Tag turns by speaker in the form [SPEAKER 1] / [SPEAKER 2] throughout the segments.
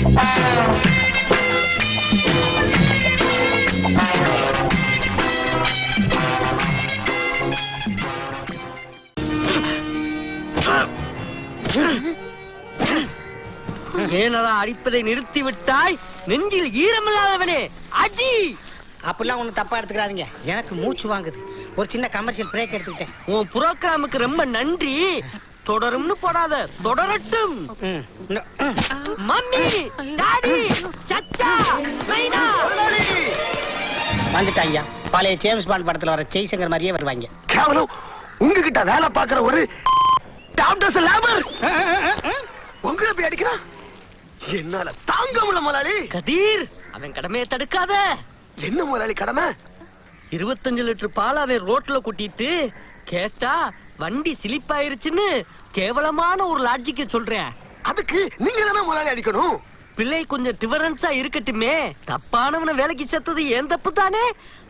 [SPEAKER 1] ஏனடா அடிப்பதை நிறுத்தி விட்டாய் நெஞ்சில் ஈரமில்லாதவனே அடி
[SPEAKER 2] அப்படிலாம் ஒன்றும் தப்பா எடுத்துக்கிறாதீங்க எனக்கு மூச்சு வாங்குது. ஒரு சின்ன கமர்ஷியல் பிரேக் எடுத்துக்கிட்டேன்.
[SPEAKER 1] உன் புரோகிராமுக்கு ரொம்ப நன்றி. தொடரும்னு போடாத. தொடரட்டும். மம்மி டாடி சச்சா மைனா.
[SPEAKER 2] வந்துட்டாங்க பழைய ஜேம்ஸ் பாண்ட் படத்துல வர ஜெய்சங்கர் மாதிரியே வருவாங்க
[SPEAKER 3] கேவலம். உங்ககிட்ட வேலை பார்க்கிற ஒரு டாக்டர்ஸ் லேபர். உங்களை போய் அடிக்கிறான் என்னால தாங்க முடியல முதலாளி
[SPEAKER 1] கதீர் அவன் கடமையை தடுக்காத.
[SPEAKER 3] என்ன முதலாளி கடமை?
[SPEAKER 1] இருபத்தஞ்சு லிட்டர் பால் அவன் ரோட்ல கொட்டிட்டு கேட்டா வண்டி சிலிப்பாயிருச்சுன்னு கேவலமான ஒரு லாஜிக்க சொல்றேன்.
[SPEAKER 3] அதுக்கு நீங்க தானே முதலாளி அடிக்கணும்?
[SPEAKER 1] பிள்ளை கொஞ்சம் டிஃபரன்ஸா இருக்கட்டுமே. தப்பானவனை வேலைக்கு சேர்த்தது ஏன் தப்பு தானே?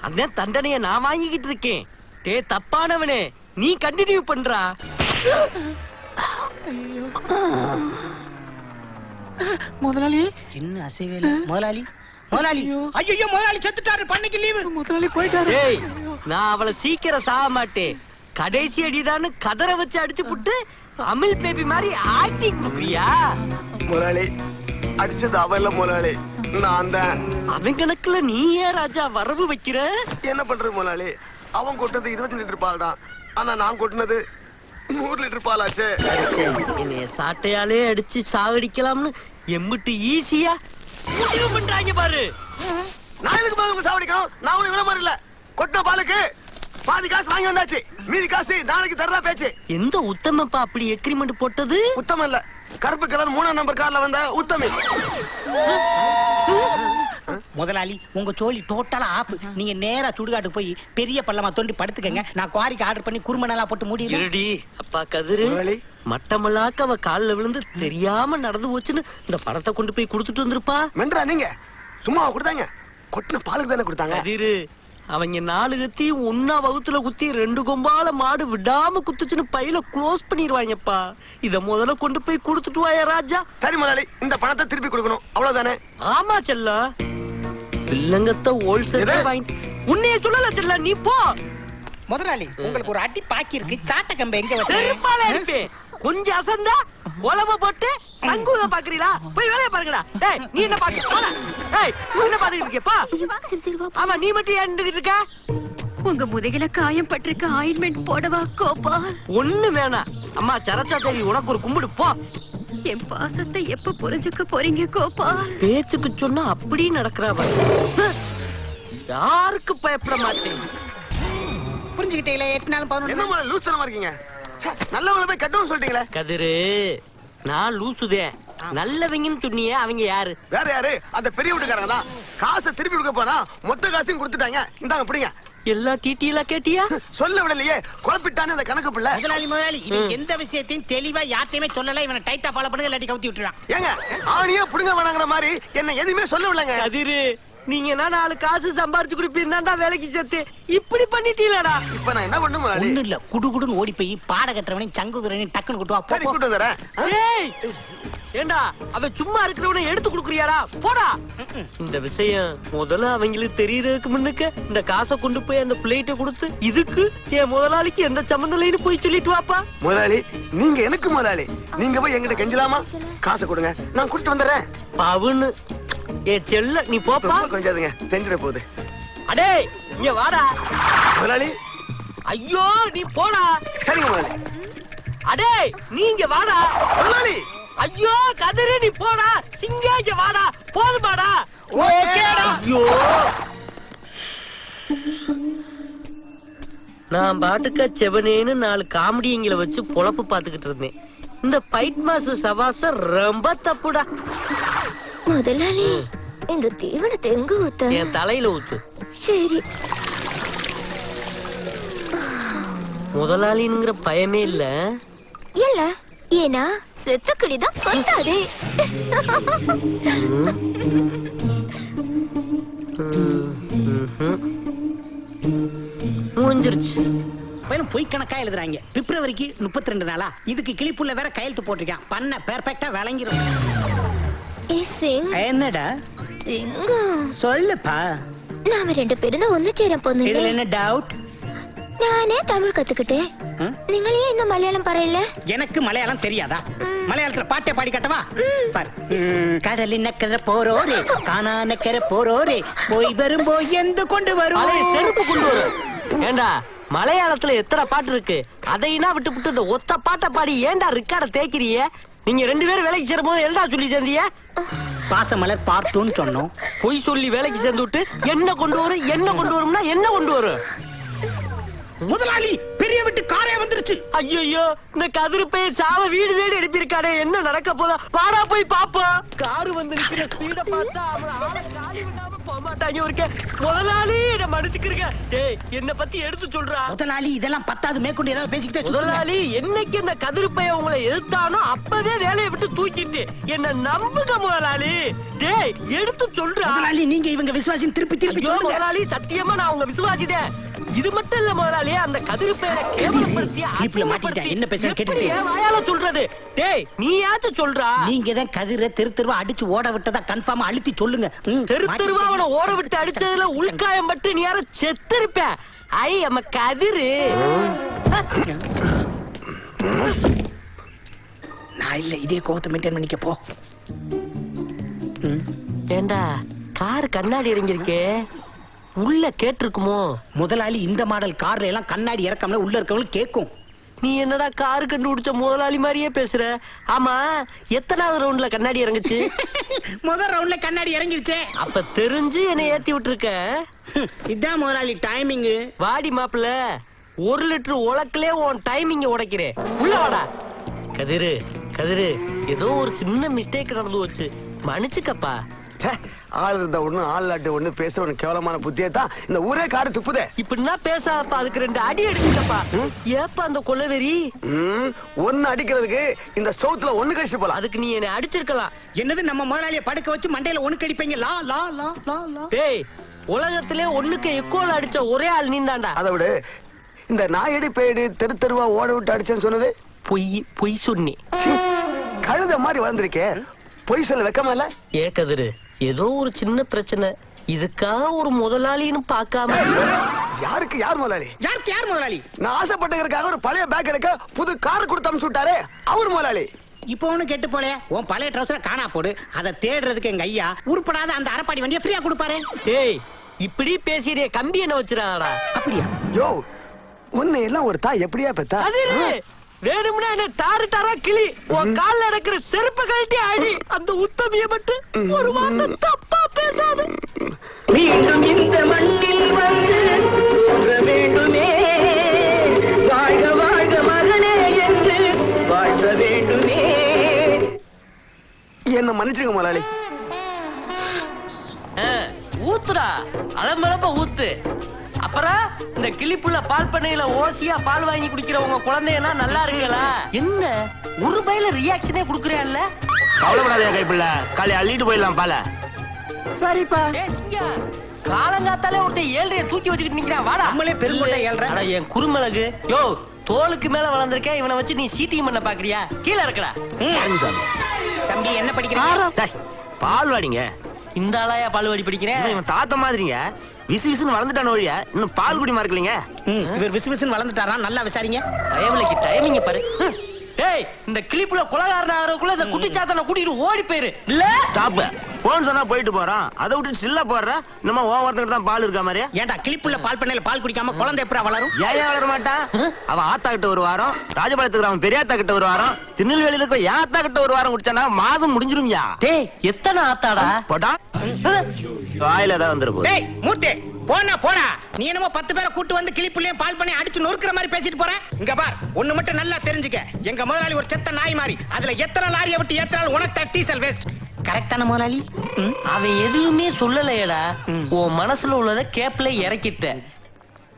[SPEAKER 1] அந்த தண்டனைய நான் வாங்கிக்கிட்டு இருக்கேன். டே தப்பானவனே நீ கண்டினியூ பண்றா.
[SPEAKER 4] முதலாளி?
[SPEAKER 2] இன்னும் அசைவே இல்லை. முதலாளி? முதலாளி? ஐயோ. முதலாளி செத்துட்டாரு. பண்ணைக்கு லீவு
[SPEAKER 4] முதலாளி போயிட்டாரு.
[SPEAKER 1] டேய் நான் அவளை சீக்கிரம் சாக மாட்டேன். கடைசி அடிதான்னு கதற வச்சு அடிச்சு புட்டு அமில் பேபி மாதிரி ஆக்டிங் கொடுக்குறியா
[SPEAKER 3] முதலாளி அடிச்சது அவன் இல்ல முதலாளி நான் தான்.
[SPEAKER 1] அவன் கணக்குல நீ ஏன் ராஜா வரவு வைக்கிற?
[SPEAKER 3] என்ன பண்றது முதலாளி அவன் கொட்டது இருபத்தி லிட்டர் பால் தான். ஆனா நான் கொட்டினது நூறு லிட்டர் பால் ஆச்சு
[SPEAKER 1] என்னைய சாட்டையாலே அடிச்சு சாகடிக்கலாம்னு எம்பிட்டு ஈஸியா முடிவு பண்றாங்க பாரு.
[SPEAKER 3] நான் எதுக்கு உங்க சாவடிக்கணும் நான் உனக்கு விட மாதிரி இல்ல கொட்டின பாலுக்கு பாதி காசு வாங்கி வந்தாச்சு. மீதி காசு நாளைக்கு தரதா பேச்சு.
[SPEAKER 1] எந்த உத்தமப்பா அப்படி எக்ரிமெண்ட் போட்டது?
[SPEAKER 3] உத்தமம் இல்ல கருப்பு கலர் மூணாம் நம்பர் கார்ல வந்த உத்தமி
[SPEAKER 2] முதலாளி உங்க சோழி டோட்டலா ஆப்பு நீங்க நேரா சுடுகாட்டுக்கு போய் பெரிய பள்ளமா தோண்டி படுத்துக்கங்க. நான் குவாரிக்கு ஆர்டர் பண்ணி குறுமணலா போட்டு
[SPEAKER 1] இருடி அப்பா கதிரு.
[SPEAKER 3] முதலாளி.
[SPEAKER 1] மட்டமல்லாக்க அவ கால்ல விழுந்து தெரியாம நடந்து போச்சுன்னு இந்த படத்தை கொண்டு போய் கொடுத்துட்டு வந்திருப்பா.
[SPEAKER 3] மென்றா நீங்க? சும்மா கொடுத்தாங்க? கொட்டின பாலுக்கு தானே கொடுத்தாங்க?
[SPEAKER 1] கதிரு அவங்க நாலு கத்தி ஒன்னா வகுத்துல குத்தி ரெண்டு கொம்பால மாடு விடாம குத்துச்சுன்னு பையில க்ளோஸ் பண்ணிடுவாங்கப்பா. இத முதல்ல கொண்டு போய் கொடுத்துட்டு வாயா ராஜா.
[SPEAKER 3] சரி முதலாளி இந்த பணத்தை திருப்பி கொடுக்கணும். அவ்வளவுதானே?
[SPEAKER 1] ஆமா செல்ல. பில்லங்கத்த ஹோல்சேல்
[SPEAKER 3] எது?
[SPEAKER 1] வாங்கி உன்னைய சொல்லல செல்ல நீ போ.
[SPEAKER 2] முதலாளி உங்களுக்கு ஒரு அடி பாக்கி இருக்கு. சாட்ட கம்பை எங்க வச்சு?
[SPEAKER 1] கொஞ்சம் அசந்தா குழம்ப போட்டு சங்கூத பாக்குறீங்களா போய் வேலைய பாருங்கடா. டேய் நீ என்ன போடா டேய் நீ என்ன பாத்துக்கிட்டு இருக்கியப்பா
[SPEAKER 5] சரி சரி வா
[SPEAKER 1] ஆமா நீ மட்டும் ஏன் இருக்க?
[SPEAKER 5] உங்க முதுகில காயம் பட்டிருக்க ஆயின்மெண்ட் போடவா கோபால்
[SPEAKER 1] ஒண்ணு வேணாம். அம்மா சரச்சா தேவி உனக்கு ஒரு கும்பிடு போ.
[SPEAKER 5] என் பாசத்தை எப்ப புரிஞ்சுக்க போறீங்க கோபால்
[SPEAKER 1] பேச்சுக்கு சொன்னா அப்படி நடக்கிறா. யாருக்கு பயப்பட மாட்டேன்?
[SPEAKER 2] புரிஞ்சுக்கிட்டீங்களே எட்டு நாள் பதினொன்று
[SPEAKER 3] முதல்ல லூஸ் தனமா இருக்கீங்க? நல்லவங்களை போய் கட்டவும் சொல்லிட்டீங்களே.
[SPEAKER 1] கதிரு நான் லூசுதேன் நல்லவங்கன்னு சொன்னியே அவங்க யாரு?
[SPEAKER 3] வேற யாரு? அந்த பெரிய வீட்டுக்காரங்க தான். காசை திருப்பி கொடுக்க போனா மொத்த காசையும் கொடுத்துட்டாங்க. இந்தாங்க பிடிங்க.
[SPEAKER 1] எல்லா டீட்டெயிலா கேட்டியா?
[SPEAKER 3] சொல்ல விடலையே. குழப்பிட்டானே அந்த கணக்கு பிள்ளை.
[SPEAKER 2] முதலாளி முதலாளி இவன் எந்த விஷயத்தையும் தெளிவா யார்ட்டையுமே சொல்லல. இவனை டைட்டா ஃபாலோ பண்ணுங்க இல்லாட்டி கவுத்தி விட்டுறான்
[SPEAKER 3] ஏங்க ஆணியே புடுங்க வேணாங்கிற மாதிரி என்ன எதுவுமே சொல்ல விடலங்க.
[SPEAKER 1] கதிரு நீங்க என்ன நாலு காசு சம்பாரிச்சு கொடுப்பீங்கடா வேலைக்கு சேர்த்து? இப்படி பண்ணிட்டீங்களடா.
[SPEAKER 3] இப்ப நான் என்ன பண்ணும்
[SPEAKER 2] ஒண்ணு இல்ல. குடுகுடுன்னு ஓடி போய் பாட கட்டுறவனையும் சங்குதுரனையும் டக்குன்னு கொண்டு வா போ,
[SPEAKER 3] சரி. கூட்டு?
[SPEAKER 1] ஏய்! ஏண்டா அவன் சும்மா இருக்கிறவனை எடுத்து கொடுக்குறியாடா? போடா. இந்த விஷயம் முதல்ல அவங்களுக்கு தெரியறதுக்கு முன்னுக்கு இந்த காசை கொண்டு போய் அந்த பிள்ளைகிட்ட கொடுத்து இதுக்கு என் முதலாளிக்கு எந்த சம்மந்தம் இல்லைன்னு போய் சொல்லிட்டு வாப்பா.
[SPEAKER 3] முதலாளி நீங்க எனக்கு முதலாளி. நீங்க போய் எங்கிட்ட கெஞ்சலாமா? காசை கொடுங்க. நான் கொடுத்து வந்துடுறேன்.
[SPEAKER 1] பவுன்னு ஏ செல்ல நீ போப்பா
[SPEAKER 3] ரொம்ப கொஞ்சாதுங்க. தெரிஞ்சிட போகுது.
[SPEAKER 1] அடே இங்க வாடா.
[SPEAKER 3] முதலாளி.
[SPEAKER 1] ஐயோ நீ போடா.
[SPEAKER 3] சரிங்க முதலாளி.
[SPEAKER 1] அடே நீ இங்க வாடா.
[SPEAKER 3] முதலாளி.
[SPEAKER 1] ஐயோ கதிரு நீ போடா. இங்க இங்க வாடா. போதுமாடா
[SPEAKER 3] ஓகேடா.
[SPEAKER 1] ஐயோ. நான் பாட்டுக்க செவனேன்னு நாலு காமெடிங்களை வச்சு பொழப்பு பார்த்துக்கிட்டு இருந்தேன். இந்த பைட் மாசு சவாசம் ரொம்ப தப்புடா.
[SPEAKER 5] முதலாளி இந்த தீவனத்தை எங்க ஊத்த?
[SPEAKER 1] என் தலையில ஊத்து.
[SPEAKER 5] சரி.
[SPEAKER 1] முதலாளிங்கிற பயமே இல்ல.
[SPEAKER 5] இல்ல ஏன்னா செத்த கிளிதான்
[SPEAKER 1] ம்ஹும். முடிஞ்சிருச்சு.
[SPEAKER 2] பையன் பொய் கணக்கா எழுதுறாங்க. பிப்ரவரிக்கு முப்பத்தி ரெண்டு நாளா. இதுக்கு கிளிப்புள்ள வேற கையெழுத்து போட்டிருக்கான். பண்ண பெர்ஃபெக்டா விளங்கிரும். என்னடா?
[SPEAKER 6] சிங்கம்
[SPEAKER 2] சொல்லுப்பா.
[SPEAKER 6] நாம ரெண்டு
[SPEAKER 2] இதுல
[SPEAKER 6] போனீங்க
[SPEAKER 2] என்ன டவுட்
[SPEAKER 6] நானே தமிழ் கத்துக்கிட்டேன்.
[SPEAKER 2] ம்?
[SPEAKER 6] நீங்களே இன்னும் மலையாளம் பறையில
[SPEAKER 2] எனக்கு மலையாளம் தெரியாதா? மலையாளத்துல பாட்டே பாடி காட்டவா? பார். ம், கடலின் நக்கர போரோரே காணா நக்கர போரோரே போய் வரும்போ எந்து கொண்டு வரும்
[SPEAKER 1] செருப்பு கொண்டு வரு. ஏண்டா மலையாளத்துல எத்தனை பாட்டு இருக்கு? அதையினா விட்டு விட்டு இந்த ஒத்த பாட்டை பாடி ஏன்டா ரிக்கார்ட தேய்க்கிறிய? நீங்க ரெண்டு பேரும் வேலைக்கு சேரும் போது என்னடா சொல்லி சேர்ந்தீங்க?
[SPEAKER 2] பாசமலர் பார்ட் டூன்னு சொன்னோம்.
[SPEAKER 1] பொய் சொல்லி வேலைக்கு சேர்ந்து விட்டு என்ன கொண்டு வரும் என்ன கொண்டு வரும்னா என்ன கொண்டு வரும்
[SPEAKER 2] முதலாளி பெரிய விட்டு காரே வந்துருச்சு.
[SPEAKER 1] ஐயோ இந்த கதிர்பைய சாவ வீடு தேடி எழுப்பியிருக்கானே என்ன நடக்க போதா? வாடா போய் பாப்போம். காரு வந்து நிக்கிற ஸ்பீட பார்த்தா அவன ஆள மாட்டாங்க ஒருக்க முதலாளி நான் மன்னிச்சுக்கிறீங்க டேய் என்ன பத்தி எடுத்து சொல்றா.
[SPEAKER 2] முதலாளி இதெல்லாம் பத்தாவது மேற்கொண்டு ஏதாவது பேசிக்கிட்டே.
[SPEAKER 1] முதலாளி என்னைக்கு இந்த கதிர்பைய உங்களை எதிர்த்தானோ அப்பவே வேலையை விட்டு தூக்கிட்டு என்ன நம்புங்க முதலாளி. டேய் எடுத்து சொல்றா.
[SPEAKER 2] முதலாளி நீங்க இவங்க விசுவாசின் திருப்பி திருப்பி
[SPEAKER 1] முதலாளி சத்தியமா நான் உங்க விசுவாசிதேன் இது மட்டும் இல்ல முதலாளி அந்த கதிர் பேரை கேவலப்படுத்தி
[SPEAKER 2] இடுப்புல மாட்டிக்கிட்டேன். என்ன
[SPEAKER 1] எப்படி
[SPEAKER 2] கேட்டுட்டு.
[SPEAKER 1] என் வாயால சொல்றது? டேய் நீயாச்சும் சொல்றா?
[SPEAKER 2] நீங்க தான் கதிர தெரு தெருவா அடிச்சு ஓட விட்டதா கன்ஃபார்மா அழுத்தி சொல்லுங்க.
[SPEAKER 1] தெரு தெருவா அவனை. ஓட விட்டு அடிச்சதுல உள்காயம் பட்டு நீ யாரும் செத்திருப்ப. ஐ நம்ம கதிரு.
[SPEAKER 2] நான் இல்ல இதே கோவத்தை மெயின்டைன் பண்ணிக்க போ.
[SPEAKER 1] ஏண்டா கார் கண்ணாடி இறங்கிருக்கே உள்ள கேட்டிருக்குமோ?
[SPEAKER 2] முதலாளி இந்த மாடல் கார்ல எல்லாம் கண்ணாடி இறக்காமல உள்ள இருக்கவங்களுக்கு கேட்கும்
[SPEAKER 1] நீ என்னடா கார் கண்டுபிடிச்ச முதலாளி மாதிரியே பேசுற? ஆமா எத்தனாவது ரவுண்ட்ல கண்ணாடி இறங்குச்சு?
[SPEAKER 2] முதல் ரவுண்ட்ல கண்ணாடி இறங்கிருச்சே.
[SPEAKER 1] அப்ப தெரிஞ்சு என்னை ஏத்தி விட்டுருக்க?
[SPEAKER 2] இதான் முதலாளி டைமிங்
[SPEAKER 1] வாடி மாப்பிள ஒரு லிட்டர் உலக்கிலே உன் டைமிங்க உடைக்கிறேன். உள்ள வாடா. கதிரு கதிரு ஏதோ ஒரு சின்ன மிஸ்டேக் நடந்து போச்சு. மன்னிச்சுக்கப்பா.
[SPEAKER 3] ச்சே, ஆள் இருந்த ஒண்ணு ஆள் இல்லாட்டி ஒண்ணு பேசுற ஒண்ணு கேவலமான புத்தியை தான் இந்த ஊரே காரு துப்புதே.
[SPEAKER 1] இப்படின்னா பேசாதப்பா அதுக்கு ரெண்டு அடி எடுத்துக்கப்பா. ஏப்பா அந்த கொலவெறி
[SPEAKER 3] ம், ஒண்ணு அடிக்கிறதுக்கு இந்த சவுத்துல ஒண்ணு கழிச்சு போலாம்.
[SPEAKER 1] அதுக்கு நீ என்னை அடிச்சிருக்கலாம்.
[SPEAKER 2] என்னது நம்ம முதலாளிய படுக்க வச்சு மண்டையில ஒண்ணு கடிப்பீங்க? லா லா லா லா லா.
[SPEAKER 1] டேய் உலகத்திலே ஒண்ணுக்கு எக்கோல அடிச்ச ஒரே ஆள் நீந்தாண்டா.
[SPEAKER 3] அதை விடு. இந்த நாயடி பேடு தெரு தெருவா ஓட விட்டு அடிச்சேன்னு சொன்னது?
[SPEAKER 1] பொய் பொய் சொன்னி.
[SPEAKER 3] கழுத மாதிரி வளர்ந்துருக்கே. பொய் சொல்ல வெக்கமா இல்ல?
[SPEAKER 1] ஏ கதிரு ஏதோ ஒரு சின்ன பிரச்சனை. இதுக்காக ஒரு முதலாளின்னு பார்க்காம.
[SPEAKER 3] யாருக்கு யார் முதலாளி?
[SPEAKER 2] யாருக்கு யார் முதலாளி?
[SPEAKER 3] நான் ஆசைப்பட்டதுக்காக ஒரு பழைய பேக் எடுக்க புது கார் கொடுத்து அமுச்சு விட்டாரே அவர் முதலாளி.
[SPEAKER 2] இப்போ ஒண்ணு கெட்டு போல உன் பழைய ட்ரௌசரை காணா போடு. அதை தேடுறதுக்கு எங்க ஐயா உருப்படாத அந்த அரைப்பாடி வண்டியை ஃப்ரீயா கொடுப்பாரு.
[SPEAKER 1] டேய் இப்படி பேசிறிய கம்பி என்ன வச்சிடாதடா
[SPEAKER 2] அப்படியா?
[SPEAKER 3] யோ உன்னை எல்லாம் ஒரு தாய் எப்படியா பெத்தா?
[SPEAKER 1] வேணும்னா என்ன டாரு டாரா கிளி. உன் கால்ல இருக்கிற செருப்பு கழட்டி அடி அந்த உத்தமிய மட்டும் ஒரு வார்த்தை தப்பா பேசாத. மீண்டும் இந்த மண்ணில் வந்து வேண்டுமே. வாழ்க வாழ்க மகனே என்று வாழ்க வேண்டுமே.
[SPEAKER 3] என்ன மன்னிச்சுங்க முதலாளி.
[SPEAKER 1] ஊத்துடா. அலம்பலப்ப ஊத்து. அப்புறம் இந்த கிளிப்புள்ள பால் பண்ணையில ஓசியா பால் வாங்கி குடிக்கிற உங்க குழந்தையனா நல்லா இருக்குங்களா என்ன ஒரு பையில ரியாக்ஷனே குடுக்குறியால
[SPEAKER 7] கவலைப்படாதே கைப்பிள்ள. காலை அள்ளிட்டு போயிடலாம் பால.
[SPEAKER 2] சரிப்பா.
[SPEAKER 1] காலங்காத்தாலே ஒருத்தன் ஏழ்றைய தூக்கி வச்சுக்கிட்டு நிக்கிறான் வாடா.
[SPEAKER 2] நம்மளே பெருங்கொண்டை ஏழ்ற.
[SPEAKER 1] அட என் குறுமிளகு. யோ தோலுக்கு மேல வளர்ந்திருக்கேன் இவனை வச்சு நீ சீட்டிங் பண்ண பாக்குறியா? கீழே இருக்கடா.
[SPEAKER 2] தம்பி என்ன படிக்கிறீங்க
[SPEAKER 7] டேய், பால் வாடிங்க.
[SPEAKER 1] இந்த ஆளாயா பால்வாடி படிக்கிறேன்?
[SPEAKER 7] இவன் தாத்தா மாதிரிங்க. விசு விசுன்னு வளர்ந்துட்டான ஒழிய? இன்னும் பால் குடி மறக்கலைங்க.
[SPEAKER 2] ம், இவர் விசு விசுன்னு வளர்ந்துட்டாரா? நல்லா விசாரிங்க.
[SPEAKER 1] பயவிலைக்கு டைமிங்க பாரு. டேய் இந்த கிளிப்புல குலகாரன் ஆகிறதுக்குள்ள இந்த குட்டிச்சாத்தனை கூட்டிட்டு ஓடி போயிரு. இல்ல.
[SPEAKER 7] ஸ்டாப் போன் சொன்னா போயிட்டு போறான். அதை விட்டு சில்ல போடுற இன்னும் ஓ தான் பால் இருக்கா மாதிரி
[SPEAKER 2] ஏன்டா கிளிப்புள்ள பால் பண்ணையில பால் குடிக்காம குழந்தை எப்படா வளரும்?
[SPEAKER 7] ஏன் வளர மாட்டான் அவன் ஆத்தா கிட்ட ஒரு வாரம் ராஜபாளையத்துக்கு அவன் பெரியாத்தா கிட்ட ஒரு வாரம் திருநெல்வேலியில இருக்க என் ஆத்தா கிட்ட ஒரு வாரம் குடிச்சானா மாசம் முடிஞ்சிரும்யா?
[SPEAKER 1] டேய் எத்தனை ஆத்தாடா?
[SPEAKER 7] போட்டா வாயில தான் வந்துரு.
[SPEAKER 2] டேய் மூர்த்தி போனா போடா. நீ என்னமோ பத்து பேரை கூட்டு வந்து கிளிப்புள்ளே பால் பண்ணி அடிச்சு நொறுக்குற மாதிரி பேசிட்டு போற? இங்க பார் ஒண்ணு மட்டும் நல்லா தெரிஞ்சுக்க. எங்க முதலாளி ஒரு செத்த நாய் மாதிரி. அதுல எத்தனை லாரியை விட்டு ஏத்தினாலும் உனக்கு டீசல் வேஸ்ட் கரெக்டான முதலாளி?
[SPEAKER 1] அவன் எதுவுமே சொல்லலையடா. உன் மனசுல உள்ளத கேப்ல இறக்கிட்ட.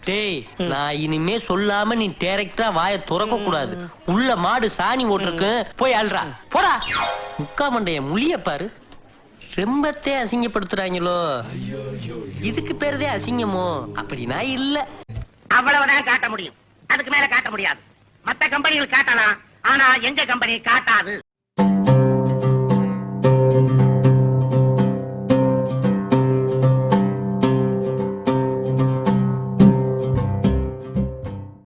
[SPEAKER 1] டேய் நான் இனிமே சொல்லாம நீ டைரக்டா வாய துறக்க கூடாது. உள்ள மாடு சாணி ஓட்டிருக்கு. போய் அல்றா போடா. முக்கா மண்டைய முழிய பாரு. ரெம்பத்தே அசிங்கப்படுத்துறாங்களோ. இதுக்கு பேருதே அசிங்கமோ. அப்படி நான் இல்ல.
[SPEAKER 8] அவ்வளவுதான் காட்ட முடியும். அதுக்கு மேல காட்ட முடியாது. மத்த கம்பெனிகள் காட்டலாம். ஆனா எங்க கம்பெனி காட்டாது?